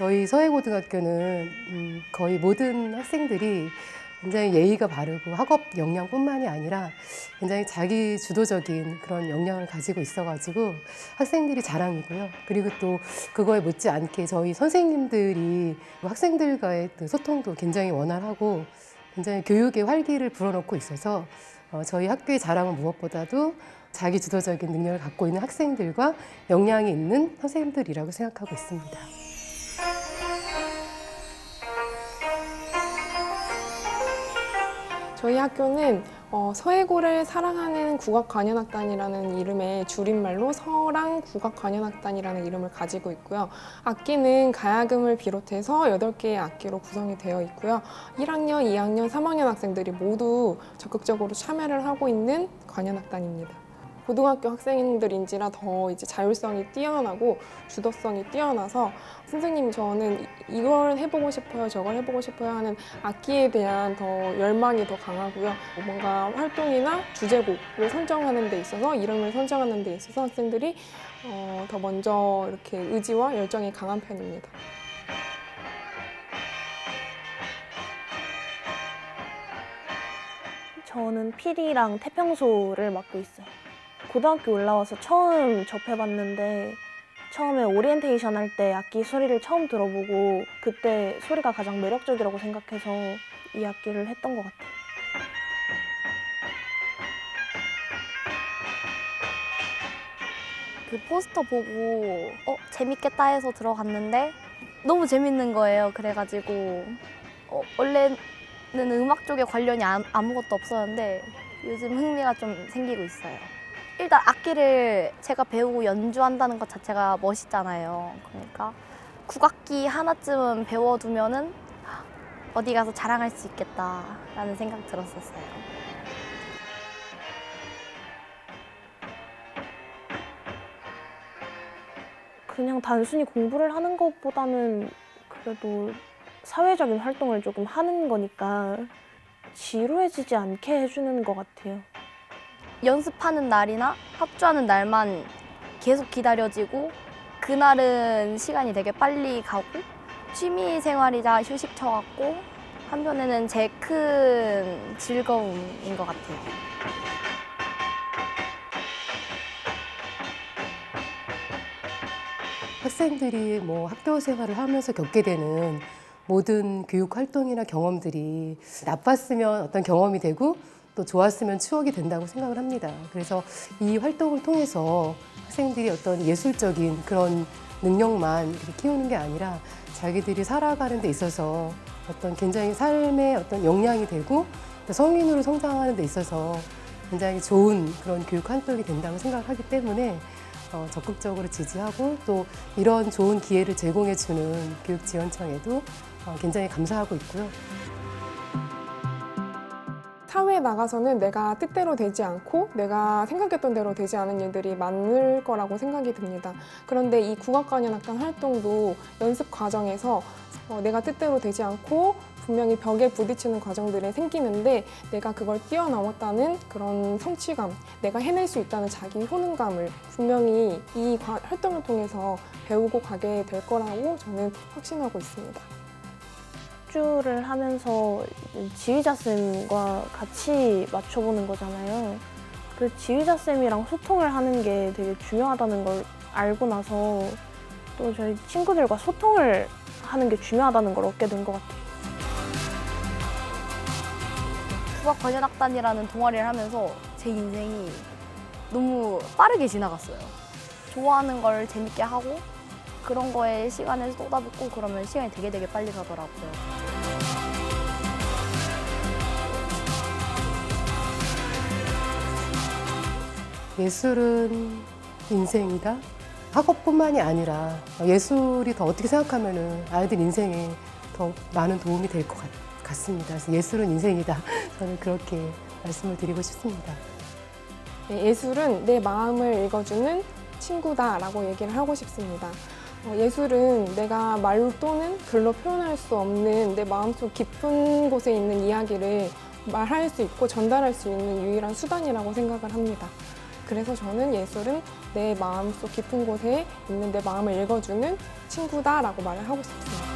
저희 서해고등학교는 음, 거의 모든 학생들이 굉장히 예의가 바르고 학업 역량뿐만이 아니라 굉장히 자기 주도적인 그런 역량을 가지고 있어가지고 학생들이 자랑이고요. 그리고 또 그거에 못지않게 저희 선생님들이 학생들과의 그 소통도 굉장히 원활하고 굉장히 교육의 활기를 불어넣고 있어서 어, 저희 학교의 자랑은 무엇보다도 자기 주도적인 능력을 갖고 있는 학생들과 역량이 있는 선생님들이라고 생각하고 있습니다. 저희 학교는 어, 서해고를 사랑하는 국악관현악단이라는 이름의 줄임말로 서랑 국악관현악단이라는 이름을 가지고 있고요. 악기는 가야금을 비롯해서 8개의 악기로 구성이 되어 있고요. 1학년, 2학년, 3학년 학생들이 모두 적극적으로 참여를 하고 있는 관현악단입니다. 고등학교 학생들인지라 더 이제 자율성이 뛰어나고 주도성이 뛰어나서 선생님이 저는 이- 이걸 해보고 싶어요, 저걸 해보고 싶어요 하는 악기에 대한 더 열망이 더 강하고요. 뭔가 활동이나 주제곡을 선정하는 데 있어서 이름을 선정하는 데 있어서 학생들이 어, 더 먼저 이렇게 의지와 열정이 강한 편입니다. 저는 피리랑 태평소를 맡고 있어요. 고등학교 올라와서 처음 접해봤는데 처음에 오리엔테이션 할 때 악기 소리를 처음 들어보고 그때 소리가 가장 매력적이라고 생각해서 이 악기를 했던 것 같아요. 그 포스터 보고 어 재밌겠다 해서 들어갔는데 너무 재밌는 거예요. 그래가지고 어, 원래는 음악 쪽에 관련이 아, 아무것도 없었는데 요즘 흥미가 좀 생기고 있어요. 일단 악기를 제가 배우고 연주한다는 것 자체가 멋있잖아요. 그러니까 국악기 하나쯤은 배워두면은 어디 가서 자랑할 수 있겠다라는 생각 들었었어요. 그냥 단순히 공부를 하는 것보다는 그래도 사회적인 활동을 조금 하는 거니까 지루해지지 않게 해주는 것 같아요. 연습하는 날이나 합주하는 날만 계속 기다려지고 그날은 시간이 되게 빨리 가고 취미 생활이자 휴식처 같고 한편에는 제 큰 즐거움인 것 같아요. 학생들이 뭐 학교 생활을 하면서 겪게 되는 모든 교육 활동이나 경험들이 나빴으면 어떤 경험이 되고 또 좋았으면 추억이 된다고 생각을 합니다. 그래서 이 활동을 통해서 학생들이 어떤 예술적인 그런 능력만 키우는 게 아니라 자기들이 살아가는 데 있어서 어떤 굉장히 삶의 어떤 역량이 되고 또 성인으로 성장하는 데 있어서 굉장히 좋은 그런 교육 활동이 된다고 생각하기 때문에 어, 적극적으로 지지하고 또 이런 좋은 기회를 제공해 주는 교육지원청에도 어, 굉장히 감사하고 있고요. 사회에 나가서는 내가 뜻대로 되지 않고 내가 생각했던 대로 되지 않은 일들이 많을 거라고 생각이 듭니다. 그런데 이 국악관현악단 활동도 연습 과정에서 어, 내가 뜻대로 되지 않고 분명히 벽에 부딪히는 과정들이 생기는데 내가 그걸 뛰어넘었다는 그런 성취감, 내가 해낼 수 있다는 자기 효능감을 분명히 이 과- 활동을 통해서 배우고 가게 될 거라고 저는 확신하고 있습니다. 합주를 하면서 지휘자 쌤과 같이 맞춰보는 거잖아요. 그 지휘자 쌤이랑 소통을 하는 게 되게 중요하다는 걸 알고 나서 또 저희 친구들과 소통을 하는 게 중요하다는 걸 얻게 된 것 같아요. 국악관현악단이라는 동아리를 하면서 제 인생이 너무 빠르게 지나갔어요. 좋아하는 걸 재밌게 하고 그런 거에 시간을 쏟아붓고 그러면 시간이 되게 되게 빨리 가더라고요. 예술은 인생이다. 학업뿐만이 아니라 예술이 더 어떻게 생각하면은 아이들 인생에 더 많은 도움이 될 것 같습니다. 그래서 예술은 인생이다. 저는 그렇게 말씀을 드리고 싶습니다. 네, 예술은 내 마음을 읽어주는 친구다라고 얘기를 하고 싶습니다. 어, 예술은 내가 말 또는 글로 표현할 수 없는 내 마음속 깊은 곳에 있는 이야기를 말할 수 있고 전달할 수 있는 유일한 수단이라고 생각을 합니다. 그래서 저는 예술은 내 마음속 깊은 곳에 있는 내 마음을 읽어주는 친구다라고 말을 하고 싶습니다.